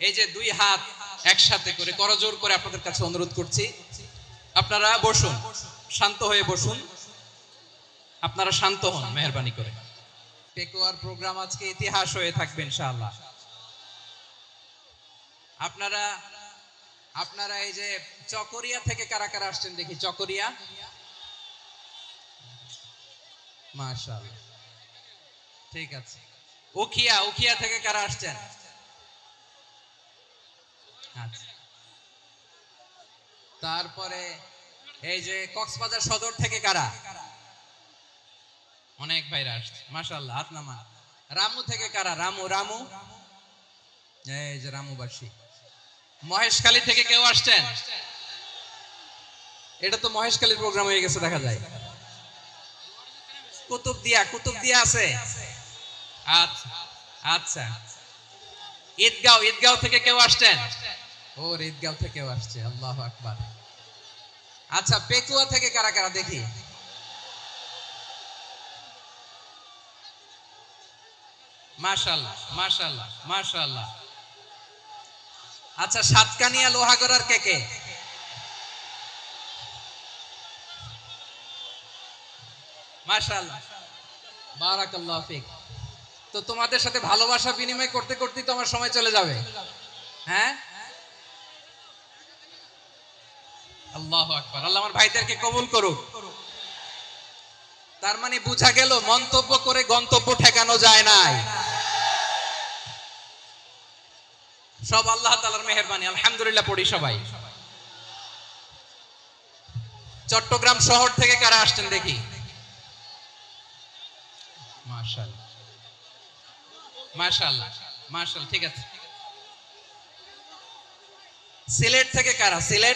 এই যে দুই হাত একসাথে করে, করজোর করে আপনাদের কাছে অনুরোধ করছি। আপনারা বসুন, শান্ত হয়ে বসুন। আপনারা শান্ত হন, মেহরবানি করে। পেকোয়ার প্রোগ্রাম আজকে ইতিহাস হয়ে থাকবে, ইনশাআল্লাহ। আপনারা আপনারা এই যে চকরিয়া থেকে কারা কারা আসছেন দেখি, চকরিয়া? মাশাআল্লাহ। ঠিক আছে। উখিয়া উখিয়া থেকে কারা আসছেন? আচ্ছা। তারপরে এই যে কক্সবাজার সদর থেকে কারা? অনেক ভাইরা আসছে, মাশাআল্লাহ, হাত নামা রামু থেকে কারা? রামু রামু। এই যে রামুবাসী। মহেশখালী থেকে কেউ আসছেন? এটা তো মহেশখালীর প্রোগ্রাম হয়ে গেছে, দেখা যায়। কুতুব দিয়া কুতুব দিয়া আছে? আচ্ছা আচ্ছা। ঈদগাঁও ঈদগাঁও থেকে কেউ আসছেন? ওর ঈদগাঁও থেকেও আসছে, আল্লাহ আকবার। আচ্ছা পেকুয়া থেকে কারা কারা দেখি? আচ্ছা সাতকানিয়া লোহাগড়ার কে কে? বারাকাল্লাহ তো তোমাদের সাথে ভালোবাসা বিনিময় করতে করতেই তো আমার সময় চলে যাবে। হ্যাঁ? আল্লাহ আকবার। আল্লাহ আমার ভাইদেরকে কবুল তার মানে বুঝা গেল, মন্তব্য করে গন্তব্য ঠেকানো যায় নাই। সব আল্লাহ তালার মেহরবানি। আলহামদুলিল্লাহ পড়ি সবাই। চট্টগ্রাম শহর থেকে কারা আসছেন দেখি? মাশাআল্লাহ মাশাআল্লাহ মাশাআল্লাহ ঠিক আছে। সিলেট থেকে কারা? সিলেট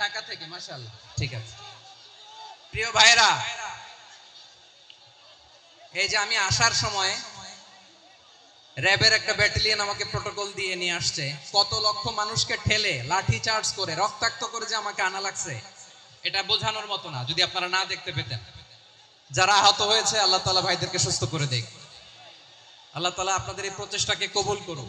ঢাকা থেকে ঠিক আছে। প্রিয় ভাইরা এই যে আমি আসার সময় র্যাবের একটা আমাকে প্রোটোকল দিয়ে নিয়ে আসছে। কত লক্ষ মানুষকে ঠেলে, লাঠি চার্জ করে, রক্তাক্ত করে যে আমাকে আনা লাগছে, এটা বোঝানোর মতো না, যদি আপনারা না দেখতে পেতেন। যারা আহত হয়েছে, আল্লাহ তালা ভাইদেরকে সুস্থ করে দেখ আল্লাহ তালা আপনাদের এই প্রচেষ্টাকে কবুল করুন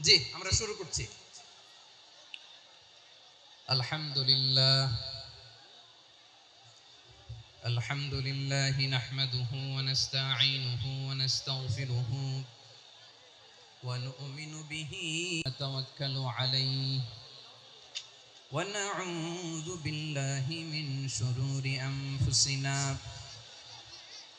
জি আমরা শুরু করছি আলহামদুলিল্লাহ الحمد لله نحمده ونستعينه ونستغفره ونؤمن به نتوكل عليه ونعوذ بالله من شرور أنفسنا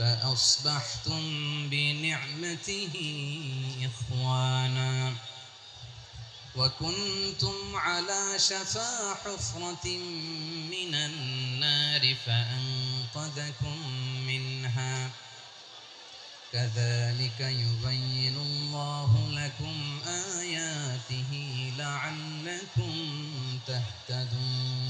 فأصبحتم بنعمته إخوانا. وكنتم على شفا حفرة من النار فأنقذكم منها. كذلك يبين الله لكم آياته لعلكم تهتدون.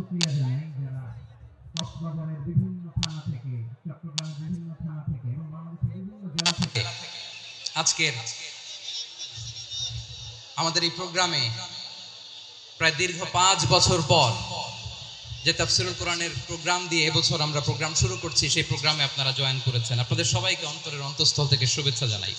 শুকরিয়া জানাই যারা কক্সবাজারের বিভিন্ন থানা থেকে চট্টগ্রামের বিভিন্ন থানা থেকে এবং বাংলাদেশের বিভিন্ন জেলা থেকে আজকের আমাদের এই প্রোগ্রামে প্রায় দীর্ঘ পাঁচ বছর পর যে তাফসিরুল কোরআনের প্রোগ্রাম দিয়ে এবছর আমরা প্রোগ্রাম শুরু করছি, সেই প্রোগ্রামে আপনারা জয়েন করেছেন। আপনাদের সবাইকে অন্তরের অন্তঃস্থল থেকে শুভেচ্ছা জানাই।